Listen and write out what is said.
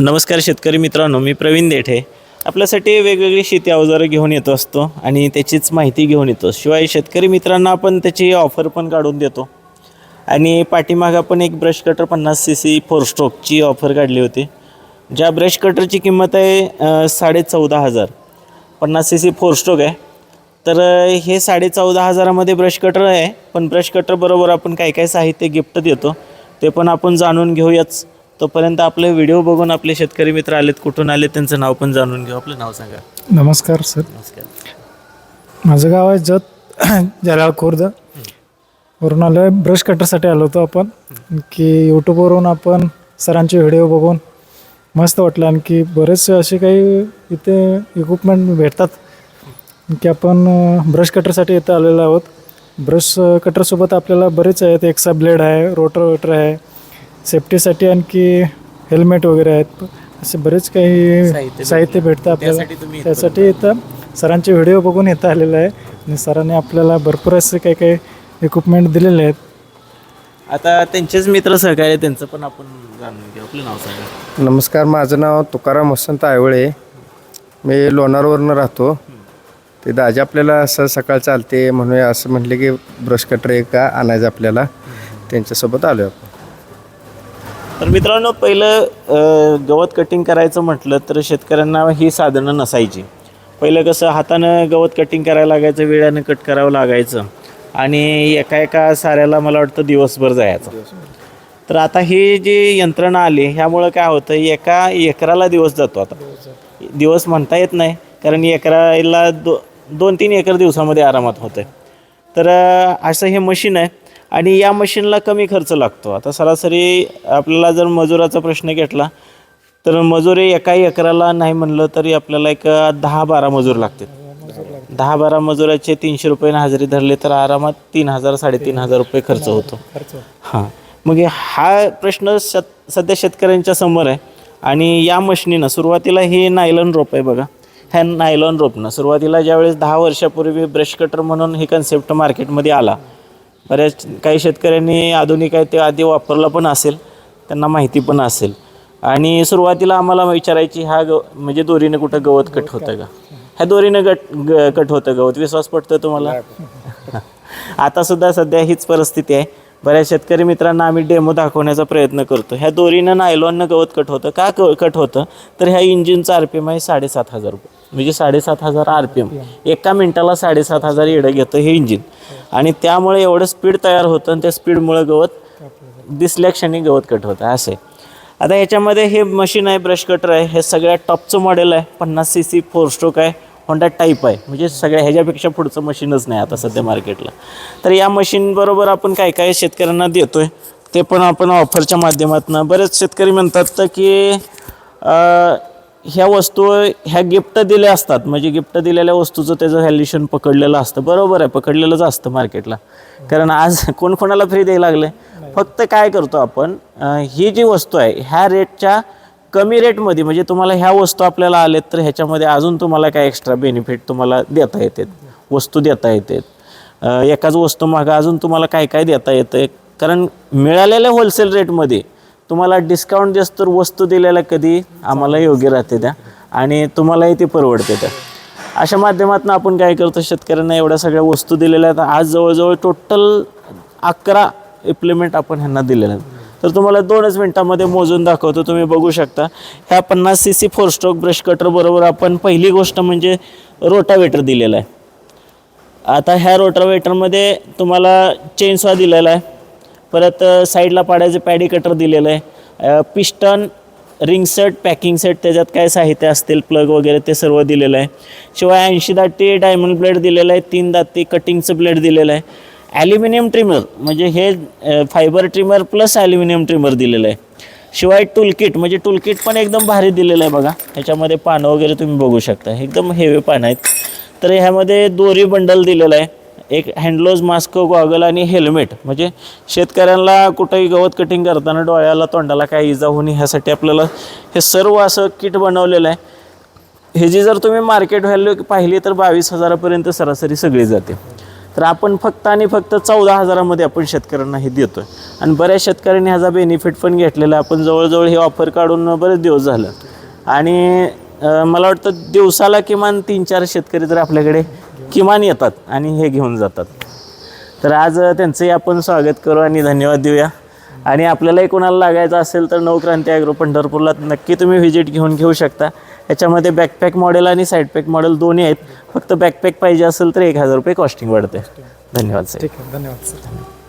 नमस्कार शेतकरी मित्रांनो मी प्रवीण देठे. आपल्यासाठी वेगवेगळी शेती अवजारं घेऊन येतो असतो आणि त्याचीच माहिती घेऊन येतो. शिवाय शेतकरी मित्रांना आपण त्याची ऑफर पण काढून देतो. आणि पाठीमागं आपण एक ब्रश कटर पन्नास सी सी फोर स्ट्रोकची ऑफर काढली होती. ज्या ब्रश कटरची किंमत आहे साडे चौदा हजार. पन्नास सी सी फोर स्ट्रोक आहे. तर हे साडे चौदा हजारामध्ये ब्रश कटर आहे. पण ब्रश कटर बरोबर आपण काय काय साहित्य गिफ्ट देतो ते पण आपण जाणून घेऊयाच. तोपर्यंत आपले व्हिडिओ बघून आपले शेतकरी मित्र आलेत कुठून आलेत त्यांचं नाव पण जाणून घेऊ. आपलं नाव सांगा. नमस्कार सर. नमस्कार. माझं गाव आहे जत जलाळ खुर्द. वरून आलो आहे ब्रश कटरसाठी आलो होतो आपण. की यूट्यूबवरून आपण सरांचे व्हिडिओ बघून मस्त वाटलं. आणखी बरेचसे असे काही इथे इक्विपमेंट भेटतात. की आपण ब्रश कटरसाठी इथं आलेलो आहोत. ब्रश कटरसोबत आपल्याला बरेच आहेत. एक्सा ब्लेड आहे रोटर आहे. सेफ्टीसाठी आणखी हेल्मेट वगैरे आहेत. असे बरेच काही साहित्य साहित्य भेटतं आपल्याला. त्यासाठी तुम्ही इथपर्यंत त्यासाठी इथं सरांचे व्हिडिओ बघून इथं आलेलं आहे. आणि सरांनी आपल्याला भरपूर असे काही काही इक्विपमेंट दिलेले आहेत. आता त्यांचेच मित्र सहकार्य त्यांचं पण आपण जाणून घेऊ. आपलं नाव सांगा. नमस्कार माझं नाव तुकाराम वसंत आयवळे मी लोणारवरनं राहतो. ते दाजी आपल्याला असं सकाळ चालते म्हणून असं म्हटले की ब्रश कटर एक का आणायचं आपल्याला. त्यांच्यासोबत आलो आपण. तर मित्रांनो पहिलं गवत कटिंग करायचं म्हटलं तर शेतकऱ्यांना ही साधनं नसायची. पहिलं कसं हातानं गवत कटिंग करायला लागायचं वेळानं कट करावं लागायचं आणि एका एका साऱ्याला मला वाटतं दिवसभर जायचं. तर आता ही जी यंत्रणा आली ह्यामुळं काय होतं एका एकराला दिवस जातो आता. दिवस म्हणता येत नाही कारण एकराला दो दोन तीन एकर दिवसामध्ये आरामात होतं तर असं हे मशीन आहे आणि या मशीनला कमी खर्च लागतो. आता सरासरी आपल्याला जर मजुराचा प्रश्न घेतला तर मजुरी एका एकराला नाही म्हणलं तरी आपल्याला एक दहा बारा मजूर लागतात दहा बारा मजुराचे तीनशे रुपये हजेरी धरले तर आरामात तीन हजार साडेतीन हजार रुपये खर्च होतो. हां. मग हा प्रश्न शत सध्या शेतकऱ्यांच्या समोर आहे. आणि या मशनीनं सुरुवातीला हे नायलॉन रोप आहे बघा. ह्या नायलॉन रोपनं सुरुवातीला ज्यावेळेस दहा वर्षापूर्वी ब्रश कटर म्हणून हे कन्सेप्ट मार्केटमध्ये आला बऱ्याच काही शेतकऱ्यांनी आधुनिक आहे ते आधी वापरला पण असेल त्यांना माहिती पण असेल. आणि सुरुवातीला आम्हाला विचारायची हा ग म्हणजे दोरीनं कुठं गवत कट होतं का? ह्या दोरीनं गट ग कट होतं गवत. विश्वास पडतो तुम्हाला? आता सुद्धा सध्या हीच परिस्थिती आहे. बऱ्याच शेतकरी मित्रांना आम्ही डेमो दाखवण्याचा प्रयत्न करतो. ह्या दोरीनं नायलॉननं गवत कट होतं. का क कट होतं? तर ह्या इंजिनचं आर पी एम आहे साडेसात हजार रुपये. म्हणजे साडेसात हजार आर पी एम एका मिनटाला साडेसात हजार येडं घेतं हे इंजिन आणि त्यामुळे एवढं स्पीड तयार होतं आणि त्या स्पीडमुळे गवत दिसल्या क्षणी गवत कट होतं. असं आहे. आता ह्याच्यामध्ये हे मशीन आहे ब्रश कटर आहे. हे सगळ्यात टॉपचं मॉडेल आहे. पन्नास सी सी फोर स्ट्रोक आहे. होंडा टाईप आहे. म्हणजे सगळ्या ह्याच्यापेक्षा पुढचं मशीनच नाही आता सध्या मार्केटला तर या मशीनबरोबर आपण काय काय शेतकऱ्यांना देतो आहे ते पण आपण ऑफरच्या माध्यमातून. बरेच शेतकरी म्हणतात तर की ह्या वस्तू ह्या गिफ्ट दिल्या असतात. म्हणजे गिफ्ट दिलेल्या वस्तूचं त्याचं व्हॅल्युएशन पकडलेलं असतं. बरोबर आहे पकडलेलंच असतं मार्केटला कारण आज कोण कोणाला फ्री द्यायला लागले फक्त काय करतो आपण ही जी वस्तू आहे ह्या रेटच्या कमी रेटमध्ये म्हणजे तुम्हाला ह्या वस्तू आपल्याला आलेत तर ह्याच्यामध्ये अजून तुम्हाला काय एक्स्ट्रा बेनिफिट तुम्हाला देता येतात वस्तू देता येतात. एकाच वस्तू मागं अजून तुम्हाला काय काय देता येतं कारण मिळालेल्या होलसेल रेटमध्ये तुम्हाला डिस्काउंट जास्त तर वस्तू दिलेल्या कधी? आम्हाला योग्य राहते त्या आणि तुम्हालाही ते परवडते त्या. अशा माध्यमातून आपण काय करतो? शेतकऱ्यांना एवढ्या सगळ्या वस्तू दिलेल्या आहेत. आज जवळजवळ टोटल अकरा इप्लिमेंट आपण ह्यांना दिलेल्या आहेत. तर तुम्हाला दोनच मिनटामध्ये मोजून दाखवतो तुम्ही बघू शकता. ह्या पन्नास C C four stroke brush cutter बरोबर आपण पहिली गोष्ट म्हणजे रोटावेटर दिलेला आहे. आता ह्या रोटावेटरमध्ये तुम्हाला चेनसॉ दिलेला आहे. परत साईडला पाडायचं पॅडी कटर दिलेलं आहे. Piston ring set packing set त्याच्यात काय साहित्य असतील प्लग वगैरे ते सर्व दिलेलं आहे. शिवाय ऐंशी दाटी डायमंड ब्लेड दिलेलं आहे तीन दाती कटिंगचं ब्लेड दिलेलं आहे. ॲल्युमिनियम ट्रिमर म्हणजे हे fibre trimmer plus aluminium trimmer दिलेलं आहे. शिवाय टूलकिट म्हणजे टूलकिट पण एकदम भारी दिलेलं आहे बघा. ह्याच्यामध्ये पानं वगैरे तुम्ही बघू शकता. एकदम हेवी पानं आहेत. तर ह्यामध्ये दोरी बंडल दिलेलं आहे. एक हँडलोज मास्क गॉगल आणि हेल्मेट म्हणजे शेतकऱ्यांना कुठंही गवत कटिंग करताना डोळ्याला तोंडाला काय इजा होणे ह्यासाठी आपल्याला हे सर्व असं किट बनवलेलं आहे. ह्याची जर तुम्ही मार्केट व्हॅल्यू पाहिली तर बावीस हजारापर्यंत सरासरी सगळी जाते. तर आपण फक्त आणि फक्त चौदा हजारामध्ये आपण शेतकऱ्यांना हे देतो आहे आणि बऱ्याच शेतकऱ्यांनी ह्याचा बेनिफिट पण घेतलेला आहे. आपण जवळजवळ हे ऑफर काढून बरेच दिवस झालं. आणि मला वाटतं दिवसाला किमान तीन चार शेतकरी तर आपल्याकडे किमान येतात आणि हे घेऊन जातात. तर आज त्यांचंही आपण स्वागत करू आणि धन्यवाद देऊया. आणि आपल्यालाही कोणाला लागायचं असेल तर नवक्रांती ॲग्रो पंढरपूरला नक्की तुम्ही व्हिजिट घेऊन घेऊ शकता. याच्यामध्ये बॅकपॅक मॉडेल आणि साईड पॅक मॉडेल दोन्ही आहेत. फक्त बॅकपॅक पाहिजे असेल तर एक हजार रुपये कॉस्टिंग वाढते. धन्यवाद सर ठीक आहे धन्यवाद सर.